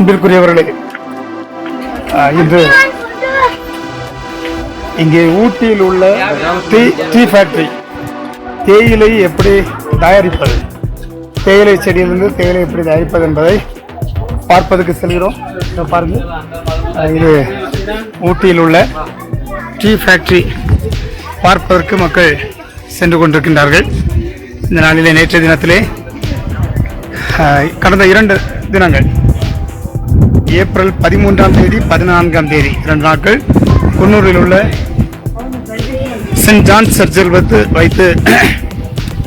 அன்பிற்குரியவர்களே இன்று இங்கே ஊட்டியில் உள்ள டீ டீ ஃபேக்டரி தேயிலை எப்படி தயாரிப்பது? தேயிலை செடியிலிருந்து தேயிலை எப்படி தயாரிப்பது என்பதை பார்ப்பதற்கு செல்கிறோம். இதோ பாருங்க. இது ஊட்டியில் உள்ள டீ ஃபேக்டரி பார்ப்பதற்கு மக்கள் சென்று கொண்டிருக்கின்றார்கள். இந்த நாளிலே நேற்றைய தினத்திலே கடந்த இரண்டு தினங்கள் ஏப்ரல் பதிமூன்றாம் தேதி பதினான்காம் தேதி. இரண்டு நாட்கள். குன்னூரில் உள்ள சென்ட் ஜான் சர்ச்சில் வைத்து வைத்து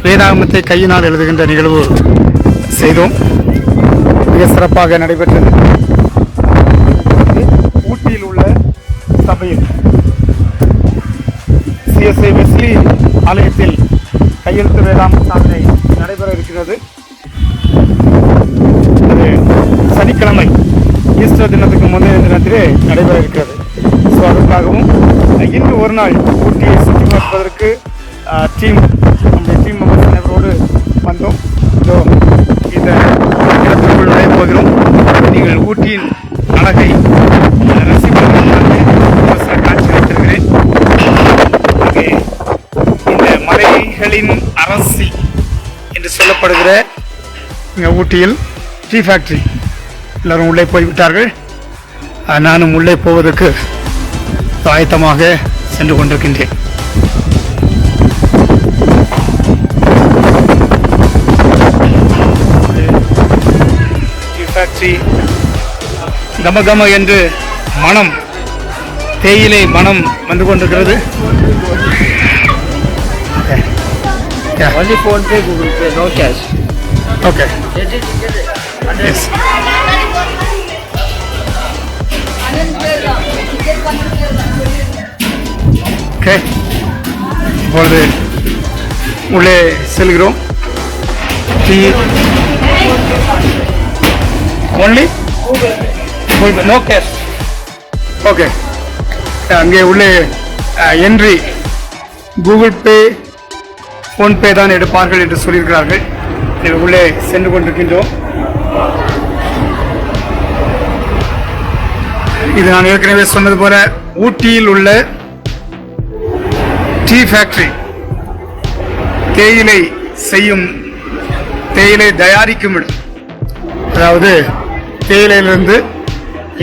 வேதாகமத்தை கையினால் எழுதுகின்ற நிகழ்வு செய்தோம். மிக சிறப்பாக நடைபெற்றது. ஊட்டியில் உள்ள சபையில் சிஎஸ்ஐ வெஸ்லி ஆலயத்தில் கையெழுத்து வேதாம சாதனை நடைபெற இருக்கிறது. சனிக்கிழமை. ஈஸ்டர் தினத்துக்கு முந்தைய தினத்திலே நடைபெற இருக்கிறது ஸோ அதற்காகவும் இன்று ஒரு நாள் ஊட்டியை சுற்றி பார்ப்பதற்கு டீம் நம்முடைய டீம் மெம்பர்ஸ் அனைவரோடு வந்தோம். ஸோ இந்த தினத்திற்குள் நுழைய போகிறோம். நீங்கள் ஊட்டியின் அழகை ரசிப்பதற்காக ஒரு சில காட்சி வைத்திருக்கிறேன் அங்கே இந்த மலைகளின் அரசி என்று சொல்லப்படுகிற ஊட்டியில் டீ ஃபேக்ட்ரி எல்லாரும் உள்ளே போய்விட்டார்கள் நானும் உள்ளே போவதற்கு ஆயத்தமாக சென்று கொண்டிருக்கின்றேன் டீ ஃபேக்ட்ரி கம கம என்று மனம் தேயிலை மனம் வந்து கொண்டிருக்கிறது. Only phone pay, Google Pay, no cash. Okay. Yes. Okay. இப்பொழுது உள்ளே செல்கிறோம். Tea only no cash okay அங்கே உள்ளே என்ட்ரி கூகுள் பே ஃபோன்பே தான் எடுப்பார்கள் என்று சொல்லியிருக்கிறார்கள். எனவே உள்ளே சென்று கொண்டிருக்கின்றோம். இது நான் ஏற்கனவே சொன்னது போல ஊட்டியில் உள்ள டீ ஃபேக்டரி தேயிலை செய்யும் தேயிலை தயாரிக்கும் இடம். அதாவது தேயிலையிலிருந்து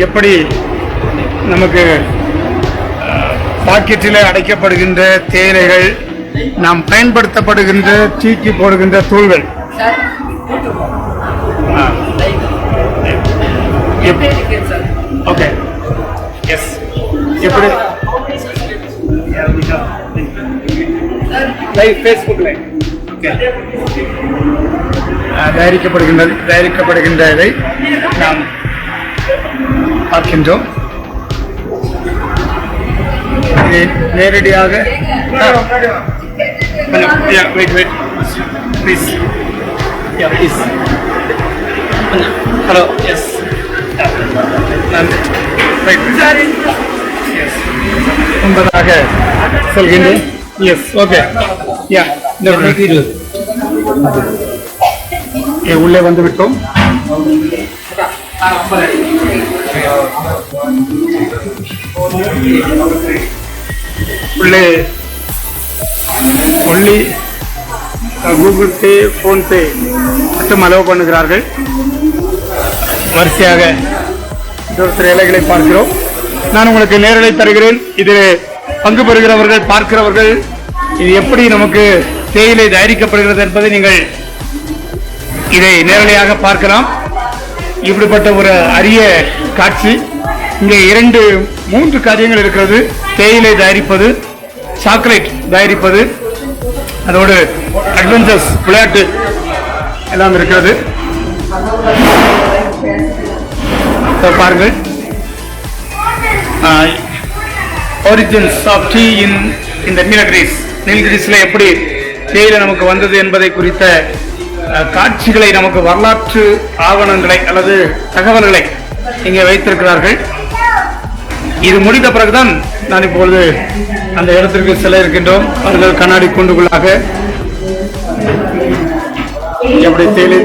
எப்படி நமக்கு பாக்கெட்டில் அடைக்கப்படுகின்ற தேயிலைகள் நாம் பயன்படுத்தப்படுகின்ற டீக்கு போடுகின்ற தூள்கள். ஓகே. எஸ் எப்படி லைவ் ஃபேஸ்புக் லைவ் ஓகே தயாரிக்கப்படுகின்றது தயாரிக்கப்படுகின்ற இதை நாம் பார்க்கின்றோம் இது நேரடியாக wait wait please please hello yes என்பதாக சொல்கின்றேன்? எஸ் ஓகே யா உள்ளே வந்து விட்டோம். உள்ளே ஒன்லி கூகுள் பே ஃபோன்பே மட்டும் அலோவ் பண்ணுகிறார்கள். வரிசையாக ஒரு சில இலைகளை பார்க்கிறோம். நான் உங்களுக்கு நேரலை தருகிறேன். இதில் பங்கு பெறுகிறவர்கள் பார்க்கிறவர்கள் இது எப்படி நமக்கு தேயிலை தயாரிக்கப்படுகிறது என்பதை நீங்கள் இதை நேரலையாக பார்க்கலாம். இப்படிப்பட்ட ஒரு அரிய காட்சி. இங்கே இரண்டு மூன்று காரியங்கள் இருக்கிறது. தேயிலை தயாரிப்பது சாக்லேட் தயாரிப்பது அதோடு அட்வென்ச்சர்ஸ் விளையாட்டு எல்லாம் இருக்கிறது. பாருங்கள். ஒரிஜின்ஸ் ஆஃப் டீ இன் இந்த நீலகிரிஸ் நீலகிரிஸில் எப்படி தேயிலை நமக்கு வந்தது என்பதை குறித்த காட்சிகளை நமக்கு வரலாற்று ஆவணங்களை அல்லது தகவல்களை இங்கே வைத்திருக்கிறார்கள். இது முடிந்த பிறகுதான் நான் இப்பொழுது அந்த இடத்திற்கு செல்ல இருக்கின்றோம். அவர்கள் கண்ணாடி கூண்டுகளாக எப்படி தேயிலை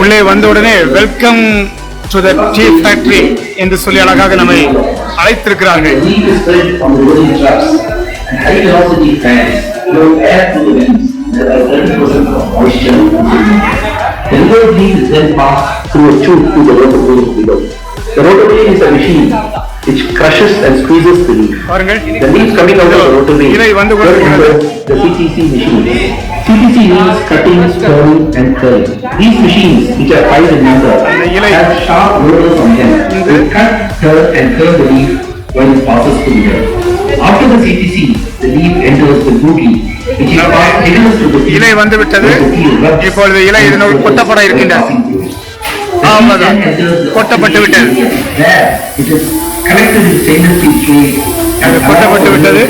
உள்ளே வந்த உடனே welcome to the tea factory என்று சொல்லி அழகாக நம்மை அழைத்திருக்கிறார்கள் The leaf is built from the wooden trucks and high velocity fans blow air to the winds that are 30% of moisture. The liquid leaf is then passed through a tube to the rotor blade below. The rotor blade is a machine which crushes and squeezes the leaf. பாருங்கள் The leaves coming out of the rotor blade இலை வந்து go கொண்டிருக்கிறது. into the CTC machine. CTC means cutting, stirring and curling. These machines, which are five in number, have sharp rotors on them to cut, turn and curl the leaf when it passes through them. After the CTC, the leaf enters the the tea. இலை வந்து விட்டது the இப்பொழுது இலை இதனோடு கொட்டப்பட இருக்கின்றது அவ்வளவுதான் கொட்டப்பட்டு விட்டது அது கொட்டப்பட்டு விட்டது.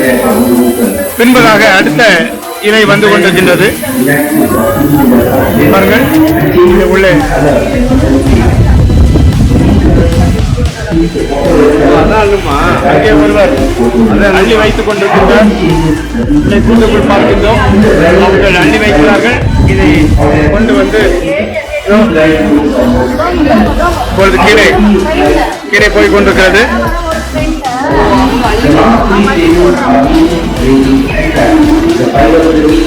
பின்பதாக அடுத்த இலை வந்து கொண்டிருக்கின்றது. பாருங்கள் உள்ளே. அங்கே ஒருவர் அள்ளி வைத்துக் கொண்டிருக்கின்றார். கூண்டுக்குள் பார்க்கின்றோம். அவர்கள் அள்ளி வைக்கிறார்கள். இதை கொண்டு வந்து இப்பொழுது கீழே கீழே போய் கொண்டிருக்கிறது.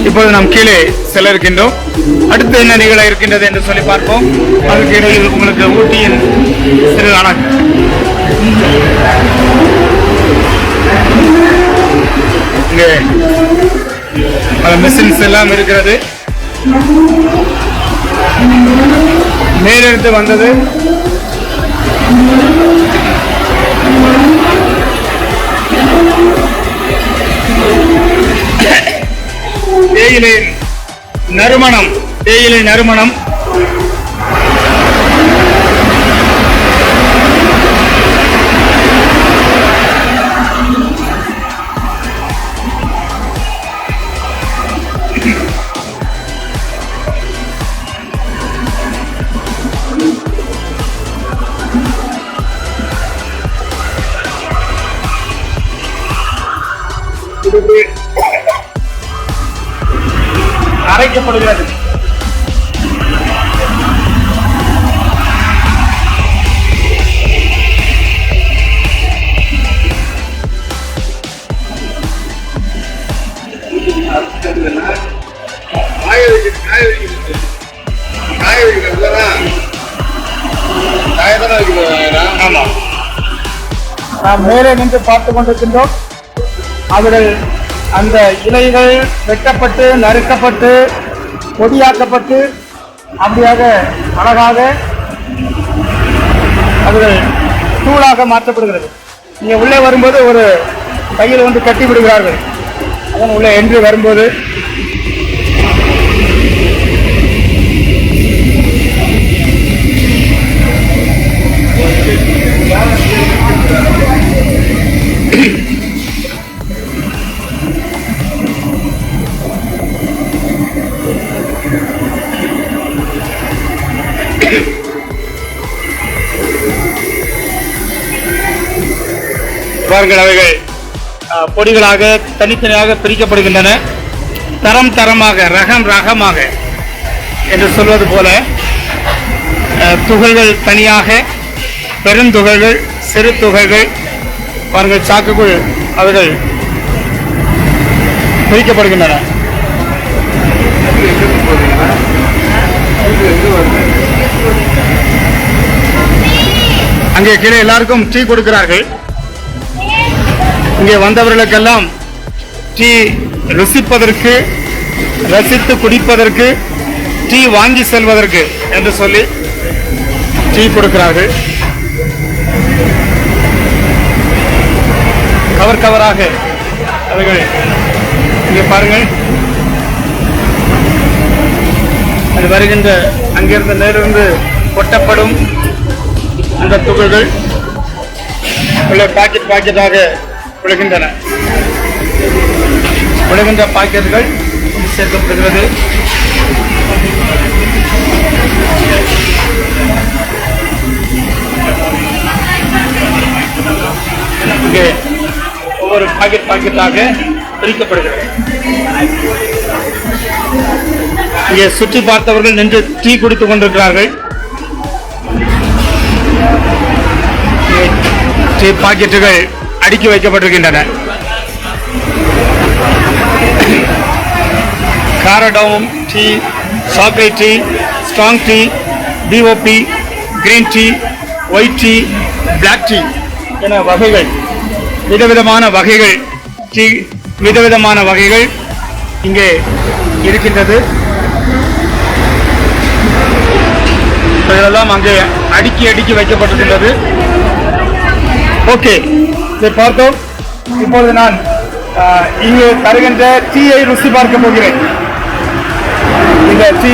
இப்போது நாம் கீழே செல்ல இருக்கின்றோம். அடுத்து என்ன நிகழ இருக்கின்றது என்று சொல்லி பார்ப்போம். அதுக்கு இடையில் உங்களுக்கு ஊட்டியின் சிறு அணக்கு இங்கே பல மிஷின்ஸ் எல்லாம் இருக்கிறது. மேலிருந்து வந்தது. தேயிலை நறுமணம் தேயிலை நறுமணம். அரைக்கப்படுகிறது ஆமா நாம் மேலே நின்று பார்த்து கொண்டிருக்கின்றோம். அவர்கள் அந்த இலைகள் வெட்டப்பட்டு நறுக்கப்பட்டு பொடியாக்கப்பட்டு அப்படியாக அழகாக அவர்கள் தூளாக மாற்றப்படுகிறது. இங்கே உள்ளே வரும்போது ஒரு கையில் வந்து கட்டி விடுகிறார்கள். அதன் உள்ளே என்று வரும்போது பாருங்கள் அவைகள் பொடிகளாக தனித்தனியாக பிரிக்கப்படுகின்றன. தரம் தரமாக ரகம் ரகமாக என்று சொல்வது போல துகள்கள் தனியாக பெருந்துகள்கள் சிறு துகள்கள் பாருங்கள் சாக்குக்குள் அவைகள் பிரிக்கப்படுகின்றன. அங்கே கீழே எல்லாருக்கும் டீ கொடுக்கிறார்கள். இங்கே வந்தவர்களுக்கெல்லாம் டீ ருசிப்பதற்கு ரசித்து குடிப்பதற்கு டீ வாங்கி செல்வதற்கு என்று சொல்லி டீ கொடுக்கிறார்கள். கவர் கவராக அவர்கள் இங்கே பாருங்கள். அது வருகின்ற அங்கிருந்து நேரிருந்து கொட்டப்படும் அந்த துகள்கள். உள்ள பாக்கெட் பாக்கெட்டாக விழுகின்றன விழுகின்ற பாக்கெட்டுகள் சேர்க்கப்படுகிறது இங்கே ஒவ்வொரு பாக்கெட் பாக்கெட்டாக பிரிக்கப்படுகிறது. இங்கே சுற்றி பார்த்தவர்கள் நின்று டீ குடித்துக் கொண்டிருக்கிறார்கள். டீ பாக்கெட்டுகள் அடுக்கி வைக்கப்பட்டிருக்கின்றன. Cardamom tea chocolate tea strong tea BOP green tea white tea black tea என வகைகள் விதவிதமான வகைகள் டீ விதவிதமான வகைகள் இங்கே இருக்கின்றது. இதெல்லாம் அங்கே அடுக்கி அடுக்கி வைக்கப்பட்டிருக்கின்றது. ஓகே இதை பார்த்தோம். இப்பொழுது நான் இங்கு தருகின்ற டீயை ருசி பார்க்க போகிறேன். இந்த டீ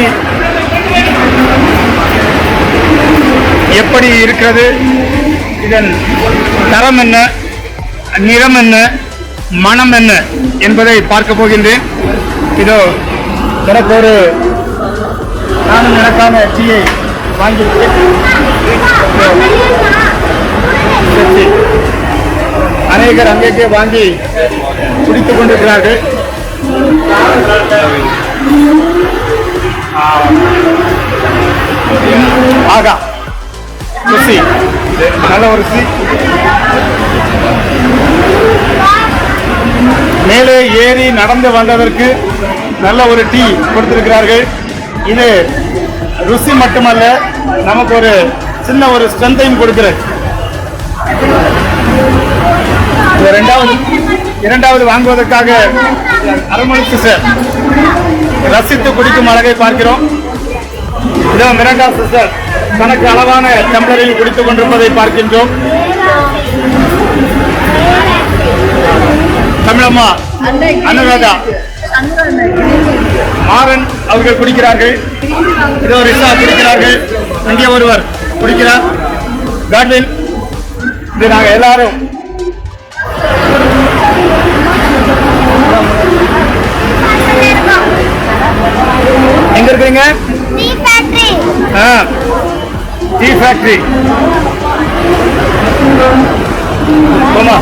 எப்படி இருக்கிறது? இதன் தரம் என்ன? நிறம் என்ன? மனம் என்ன என்பதை பார்க்க போகின்றேன். இதோ எனக்கு ஒரு நானும் எனக்கான டீயை வாங்கியிருக்கேன் இந்த அநேகர் அங்கேயே வாங்கி குடித்துக் கொண்டிருக்கிறார்கள். ஆகா. ருசி நல்ல ஒரு ருசி மேலே ஏறி நடந்து வந்ததற்கு நல்ல ஒரு டீ கொடுத்திருக்கிறார்கள். இது ருசி மட்டுமல்ல நமக்கு ஒரு சின்ன ஒரு ஸ்ட்ரென்த்தையும் கொடுக்கிறது. இரண்டாவது வாங்குவதற்காக அரமணித்து சார். ரசித்து குடிக்கும் அழகை பார்க்கிறோம். இதோ மிரண்டா சிஸ்டர் தனக்கு அளவான டம்ளரில் குடித்துக் கொண்டிருப்பதை பார்க்கின்றோம். தமிழம்மா அனுராதா மாறன் அவர்கள் குடிக்கிறார்கள். இதோ ரிஷா குடிக்கிறார்கள். இங்கே ஒருவர் குடிக்கிறார். காட்வின் இது நாங்கள் எல்லாரும் எங்க இருக்கீங்க டீ ஃபேக்டரி ஆ. டீ ஃபேக்டரி போமா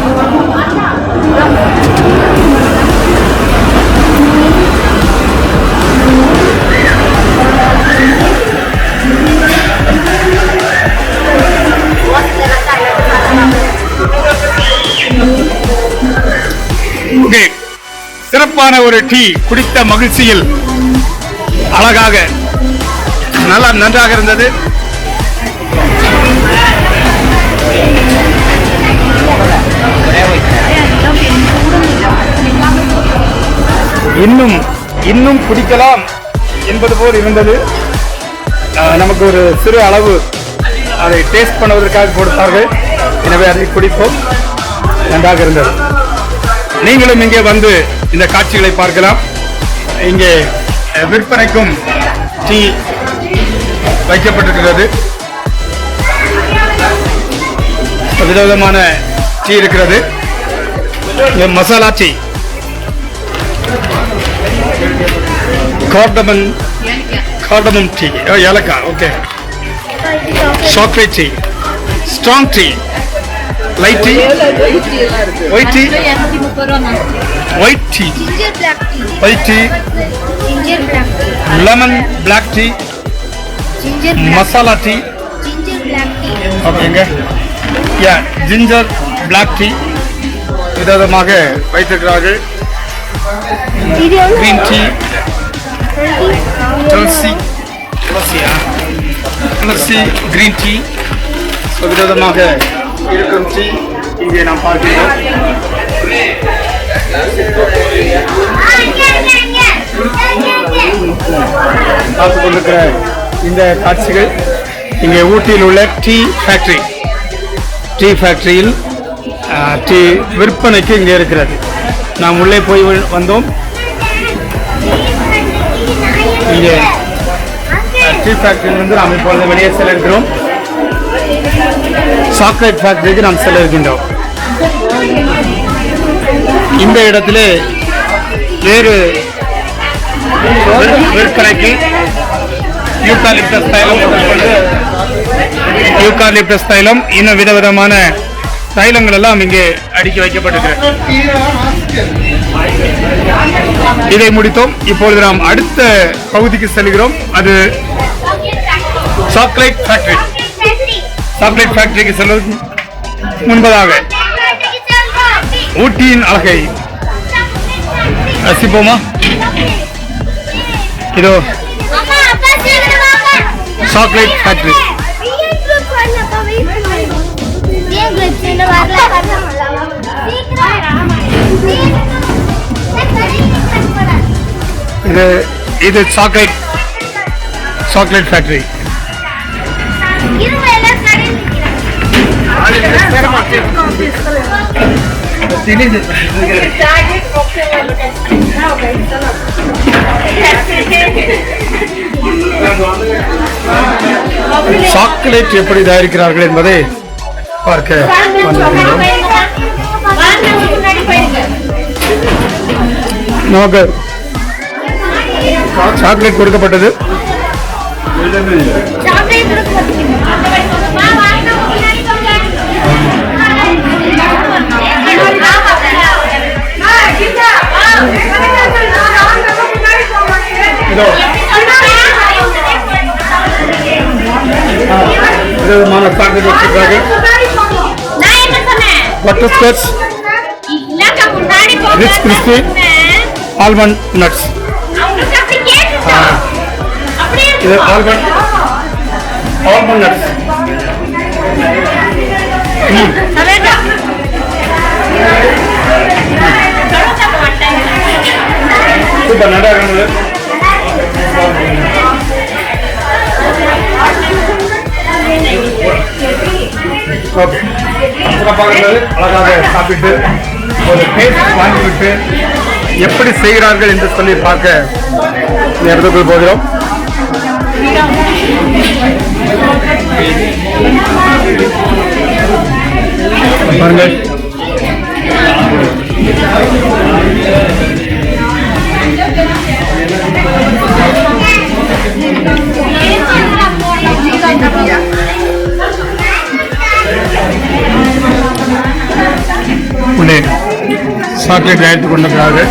சிறப்பான ஒரு டீ குடித்த மகிழ்ச்சியில் அழகாக நல்லா நன்றாக இருந்தது. இன்னும் இன்னும் குடிக்கலாம் என்பது போல் இருந்தது. நமக்கு ஒரு சிறு அளவு அதை டேஸ்ட் பண்ணுவதற்காக கொடுத்தார்கள். எனவே அதை குடிப்போம். நன்றாக இருந்தது. நீங்களும் இங்கே வந்து இந்த காட்சிகளை பார்க்கலாம். இங்கே விற்பனைக்கும் டீ வைக்கப்பட்டிருக்கிறது. விதவிதமான டீ இருக்கிறது. Masala tea. Cardamom cardamom tea. ஏலக்காய் okay. Chocolate tea. Strong tea. Light tea. White tea. White tea. Black tea. White tea ginger black tea lemon black tea ginger masala tea ginger black tea ஓகேங்க yeah ginger black tea விதவிதமாக வைத்திருக்கிறார்கள் இது green tea tulsi துளசியா tulsi green tea so விதவிதமாக இருக்கும் tea இங்கே நாம் பார்க்கிறோம் பார்த்து கொண்டிருக்கிற இந்த காட்சிகள் இங்கே ஊட்டியில் உள்ள டீ ஃபேக்டரி. டீ ஃபேக்டரியில் டீ விற்பனைக்கு இங்கே இருக்கிறது. நாம் உள்ளே போய் வந்தோம். இங்கே டீ ஃபேக்டரியிலிருந்து நாம் இப்பொழுது வெளியே செல்ல இருக்கிறோம் சாக்லேட் ஃபேக்டரிக்கு நாம் செல்ல இருக்கின்றோம் இந்த இடத்திலே வேறு விற்பனைக்கு யூகாலிப்டஸ் தைலம் யூகாலிப்டஸ் தைலம் இன்னும் விதவிதமான தைலங்கள் எல்லாம் இங்கே அடுக்கி வைக்கப்பட்டிருக்கிறது இதை முடித்தோம். இப்பொழுது நாம் அடுத்த பகுதிக்கு செல்கிறோம். அது சாக்லேட் ஃபேக்டரி சாக்லேட் ஃபேக்டரிக்கு செல்வதற்கு முன்பதாக ஊட்டியின் அழகை ரசிப்போமா? இதோ சாக்லேட் ஃபேக்டரி இது இது சாக்லேட் சாக்லேட் ஃபேக்டரி சாக்லேட் எப்படி தயாரிக்கிறார்கள் என்பதை பார்க்க வந்திருக்கிறோம். நமக்கு சாக்லேட் கொடுக்கப்பட்டது. விதவிதமான சாக்லேட் வச்சிருக்காங்க. Butterscotch Rich crispy. Almond nuts இது ஆல்மண்ட் ஆல்மண்ட் நட்ஸ் சூப்பர் நல்லா இருந்தது ஓகே சிறப்பாக இருந்தது அழகாக சாப்பிட்டு ஒரு டேஸ்ட் வாங்கிவிட்டு எப்படி செய்கிறார்கள் என்று சொல்லி பார்க்க இந்த இடத்துக்குள் போகிறோம். பாருங்கள். உள்ளே சாக்லேட் தயாரித்து கொண்டிருக்கிறார்கள்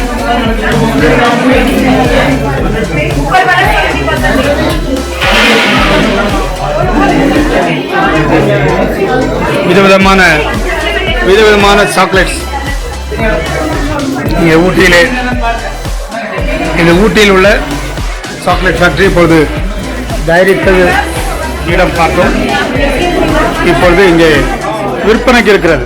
விதவிதமான விதவிதமான சாக்லேட்ஸ் இங்கே ஊட்டியிலே இந்த ஊட்டியில் உள்ள சாக்லேட் ஃபேக்டரி இப்பொழுது தயாரித்தது இடம் பார்த்தோம் இப்பொழுது இங்கே விற்பனைக்கு இருக்கிறது.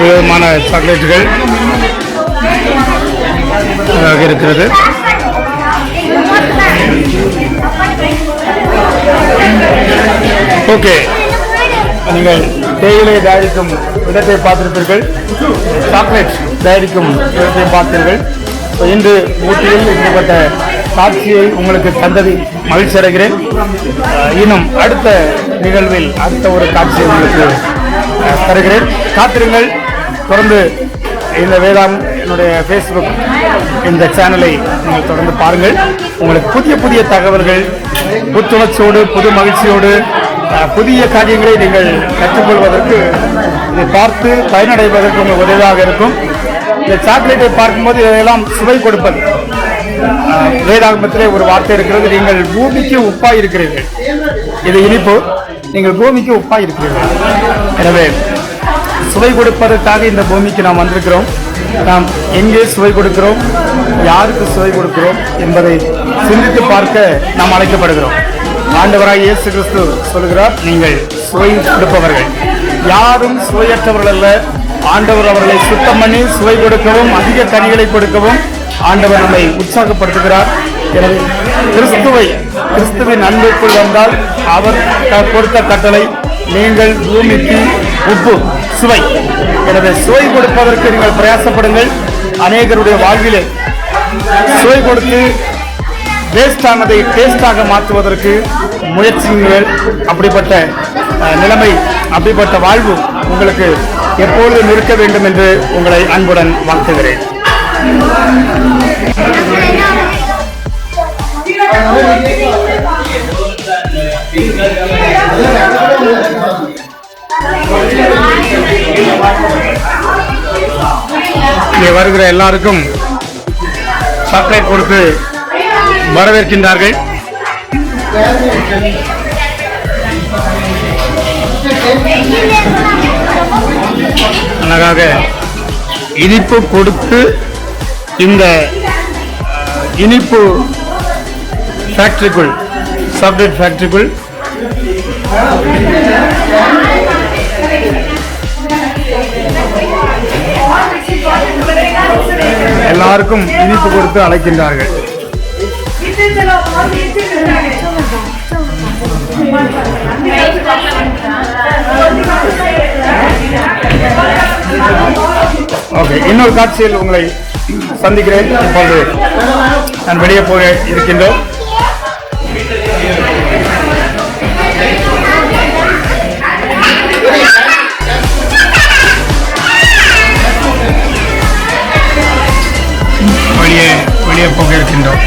விதமான சாக்லேட்டுகள் இருக்கிறது. ஓகே. நீங்கள் தேயிலை தயாரிக்கும் இடத்தை பார்த்திருப்பீர்கள். சாக்லேட் தயாரிக்கும் இடத்தை பார்த்தீர்கள் இன்று ஊட்டியில் இப்படிப்பட்ட காட்சியை உங்களுக்கு தந்ததில் மகிழ்ச்சி அடைகிறேன். இன்னும் அடுத்த நிகழ்வில் அடுத்த ஒரு காட்சியை உங்களுக்கு தருகிறேன். காத்திருங்கள். தொடர்ந்து இந்த வேதாம் என்னுடைய ஃபேஸ்புக் இந்த சேனலை நீங்கள் தொடர்ந்து பாருங்கள். உங்களுக்கு புதிய புதிய தகவல்கள் புத்துணர்ச்சியோடு புது மகிழ்ச்சியோடு புதிய காரியங்களை நீங்கள் கற்றுக்கொள்வதற்கு இதை பார்த்து பயனடைவதற்கு உங்களுக்கு உதவியாக இருக்கும். இந்த சாக்லேட்டை பார்க்கும்போது இதெல்லாம் சுவை கொடுப்பது. வேதாகமத்திலே ஒரு வார்த்தை இருக்கிறது. நீங்கள் பூமிக்கு உப்பாய் இருக்கிறீர்கள் இது இனிப்பு. நீங்கள் பூமிக்கு உப்பாய் இருக்கிறீர்கள் எனவே சுவை கொடுப்பதற்காக இந்த பூமிக்கு நாம் வந்திருக்கிறோம். நாம் எங்கே சுவை கொடுக்கிறோம்? யாருக்கு சுவை கொடுக்கிறோம்? என்பதை சிந்தித்து பார்க்க நாம் அழைக்கப்படுகிறோம். ஆண்டவராய் இயேசு கிறிஸ்து சொல்கிறார் நீங்கள் சுவை கொடுப்பவர்கள். யாரும் சுவையற்றவர்கள் அல்ல. ஆண்டவர் அவர்களை சுத்தம் பண்ணி சுவை கொடுக்கவும் அதிக கனிகளை கொடுக்கவும் ஆண்டவர் நம்மை உற்சாகப்படுத்துகிறார். எனவே கிறிஸ்துவை கிறிஸ்துவின் அன்புக்குள் வந்தால் அவர் கொடுத்த கட்டளை நீங்கள் பூமிக்கு உப்பு சுவை. எனவே சுவை கொடுப்பதற்கு நீங்கள் பிரயாசப்படுங்கள். அநேகருடைய வாழ்விலே சுவை கொடுத்து வேஸ்டானதை டேஸ்டாக மாற்றுவதற்கு முயற்சிங்கள் அப்படிப்பட்ட நிலைமை அப்படிப்பட்ட வாழ்வு உங்களுக்கு எப்பொழுதும் இருக்க வேண்டும் என்று உங்களை அன்புடன் வாழ்த்துகிறேன். இங்கே வருகிற எல்லாருக்கும் சாக்லேட் கொடுத்து வரவேற்கின்றார்கள். அழகாக இனிப்பு கொடுத்து இந்த இனிப்பு ஃபேக்டரிக்குள் சாக்லேட் ஃபேக்டரிக்குள் எல்லாருக்கும் இனிப்பு கொடுத்து அழைக்கின்றார்கள். ஓகே இன்னொரு காட்சியில் உங்களை சந்திக்கிறேன். இப்பொழுது நான் வெளியே போக இருக்கின்றோம். வெளியே வெளியே போக இருக்கின்றோம்.